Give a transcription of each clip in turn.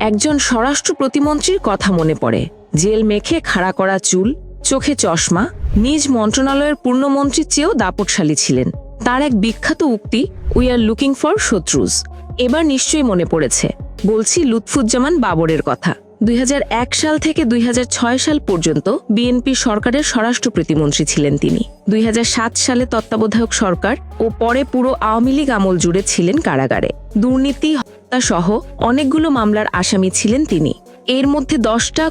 একজন স্বরাষ্ট্র প্রতিমন্ত্রীর কথা মনে পড়ে। জেল মেখে খাড়া করা চুল, চোখে চশমা, নিজ মন্ত্রণালয়ের পূর্ণমন্ত্রীর চেয়েও দাপটশালী ছিলেন। তার এক বিখ্যাত উক্তি উই আর লুকিং ফর শত্রুজ এবার নিশ্চয়ই মনে পড়েছে। বলছি লুৎফুজ্জামান বাবরের কথা। দুই হাজার এক সাল থেকে দুই হাজার ছয় সাল পর্যন্ত বিএনপি সরকারের স্বরাষ্ট্র প্রতিমন্ত্রী ছিলেন তিনি। দুই হাজার সাত সালে তত্ত্বাবধায়ক সরকার ও পরে পুরো আওয়ামী লীগ আমল জুড়ে ছিলেন কারাগারে। দুর্নীতি হত্যাসহ অনেকগুলো মামলার আসামি ছিলেন তিনি। এর মধ্যে দশটা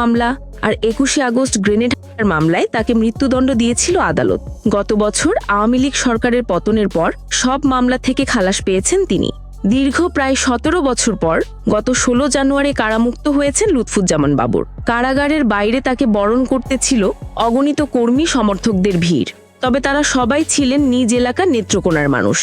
মামলা আর একুশে আগস্ট গ্রেনেড মামলায় তাকে মৃত্যুদণ্ড দিয়েছিল আদালত। গত বছর আওয়ামী লীগ সরকারের পতনের পর সব মামলা থেকে খালাস পেয়েছেন তিনি। দীর্ঘ প্রায় সতেরো বছর পর গত ষোলো জানুয়ারি কারামুক্ত হয়েছেন লুৎফুজ্জামান বাবুর। কারাগারের বাইরে তাকে বরণ করতে ছিল অগণিত কর্মী সমর্থকদের ভিড়। তবে তারা সবাই ছিলেন নিজ এলাকার নেত্রকোনার মানুষ।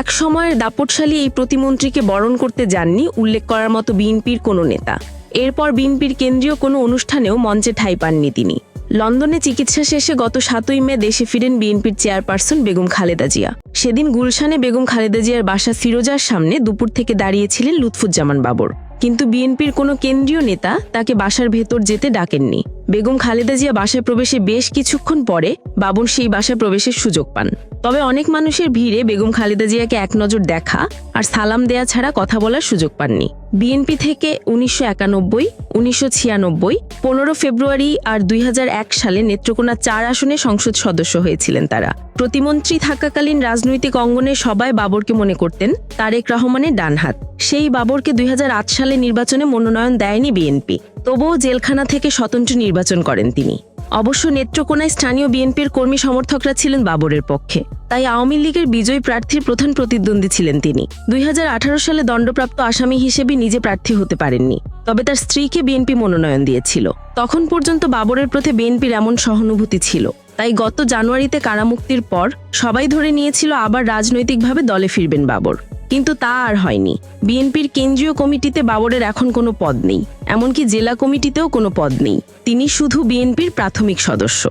এক সময়ের দাপটশালী এই প্রতিমন্ত্রীকে বরণ করতে যাননি উল্লেখ করার মতো বিএনপির কোনো নেতা। এরপর বিএনপির কেন্দ্রীয় কোনো অনুষ্ঠানেও মঞ্চে ঠাঁই পাননি তিনি। লন্ডনে চিকিৎসা শেষে গত সাতই মে দেশে ফিরেন বিএনপির চেয়ারপারসন বেগম খালেদা জিয়া। সেদিন গুলশানে বেগম খালেদা জিয়ার বাসা ফিরোজার সামনে দুপুর থেকে দাঁড়িয়েছিলেন লুৎফুজ্জামান বাবর। কিন্তু বিএনপির কোনো কেন্দ্রীয় নেতা তাকে বাসার ভেতর যেতে ডাকেননি। বেগম খালেদা জিয়া বাসায় প্রবেশে বেশ কিছুক্ষণ পরে বাবর সেই বাসায় প্রবেশের সুযোগ পান। তবে অনেক মানুষের ভিড়ে বেগম খালেদা জিয়াকে এক নজর দেখা আর সালাম দেয়া ছাড়া কথা বলার সুযোগ পাননি। বিএনপি থেকে উনিশশো একানব্বই, উনিশশো ছিয়ানব্বই, পনেরো ফেব্রুয়ারি আর দুই হাজার এক সালে নেত্রকোনা চার আসনে সংসদ সদস্য হয়েছিলেন তারা। প্রতিমন্ত্রী থাকাকালীন রাজনৈতিক অঙ্গনে সবাই বাবরকে মনে করতেন তারেক রহমানের ডানহাত। সেই বাবরকে দুই হাজার আট সালে নির্বাচনে মনোনয়ন দেয়নি বিএনপি। তবুও জেলখানা থেকে স্বতন্ত্র নির্বাচন করেন তিনি। অবশ্য নেত্রকোনায় স্থানীয় বিএনপির কর্মী সমর্থকরা ছিলেন বাবরের পক্ষে। তাই আওয়ামী লীগের বিজয়ী প্রার্থীর প্রধান প্রতিদ্বন্দ্বী ছিলেন তিনি। দুই হাজার আঠারো সালে দণ্ডপ্রাপ্ত আসামি হিসেবে নিজে প্রার্থী হতে পারেননি, তবে তার স্ত্রীকে বিএনপি মনোনয়ন দিয়েছিল। তখন পর্যন্ত বাবরের প্রতি বিএনপির এমন সহানুভূতি ছিল। তাই গত জানুয়ারিতে কারামুক্তির পর সবাই ধরে নিয়েছিল আবার রাজনৈতিকভাবে দলে ফিরবেন বাবর। কিন্তু তা আর হয়নি। বিএনপির কেন্দ্রীয় কমিটিতে বাবরের এখন কোনো পদ নেই, এমনকি জেলা কমিটিতেও কোনো পদ নেই। তিনি শুধু বিএনপির প্রাথমিক সদস্য।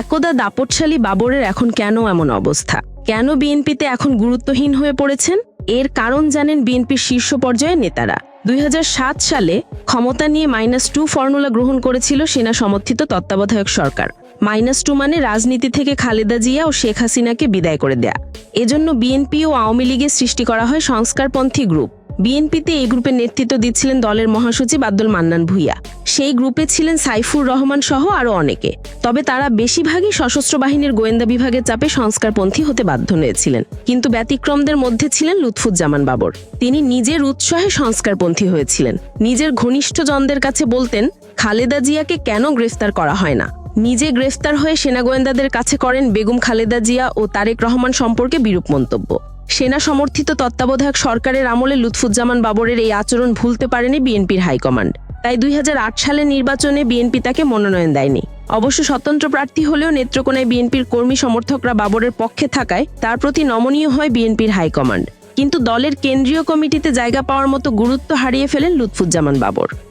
একদা দাপটশালী বাবরের এখন কেন এমন অবস্থা? কেন বিএনপিতে এখন গুরুত্বহীন হয়ে পড়েছেন? এর কারণ জানেন বিএনপির শীর্ষ পর্যায়ের নেতারা। দুই হাজার সাত সালে ক্ষমতা নিয়ে মাইনাস টু ফর্মুলা গ্রহণ করেছিল সেনা সমর্থিত তত্ত্বাবধায়ক সরকার। মাইনাস টু মানে রাজনীতি থেকে খালেদা জিয়া ও শেখ হাসিনাকে বিদায় করে দেয়া। এজন্য বিএনপি ও আওয়ামী লীগের সৃষ্টি করা হয় সংস্কারপন্থী গ্রুপ। বিএনপিতে এই গ্রুপের নেতৃত্ব দিচ্ছিলেন দলের মহাসচিব আব্দুল মান্নান ভুইয়া। সেই গ্রুপে ছিলেন সাইফুর রহমান সহ আরও অনেকে। তবে তারা বেশিরভাগই সশস্ত্র বাহিনীর গোয়েন্দা বিভাগের চাপে সংস্কারপন্থী হতে বাধ্য হয়েছিলেন। কিন্তু ব্যতিক্রমদের মধ্যে ছিলেন লুৎফুজ্জামান বাবর। তিনি নিজের উৎসাহে সংস্কারপন্থী হয়েছিলেন। নিজের ঘনিষ্ঠজনদের কাছে বলতেন, খালেদা জিয়াকে কেন গ্রেফতার করা হয় না? নিজে গ্রেফতার হয়ে সেনা গোয়েন্দাদের কাছে করেন বেগম খালেদা জিয়া ও তারেক রহমান সম্পর্কে বিরূপ মন্তব্য। সেনা সমর্থিত তত্ত্বাবধায়ক সরকারের আমলে লুৎফুজ্জামান বাবরের এই আচরণ ভুলতে পারেনি বিএনপির হাইকমান্ড। তাই দুই হাজার আট সালের নির্বাচনে বিএনপি তাকে মনোনয়ন দেয়নি। অবশ্য স্বতন্ত্র প্রার্থী হলেও নেত্রকোনায় বিএনপির কর্মী সমর্থকরা বাবরের পক্ষে থাকায় তার প্রতি নমনীয় হয় বিএনপির হাইকমান্ড। কিন্তু দলের কেন্দ্রীয় কমিটিতে জায়গা পাওয়ার মতো গুরুত্ব হারিয়ে ফেলেন লুৎফুজ্জামান বাবর।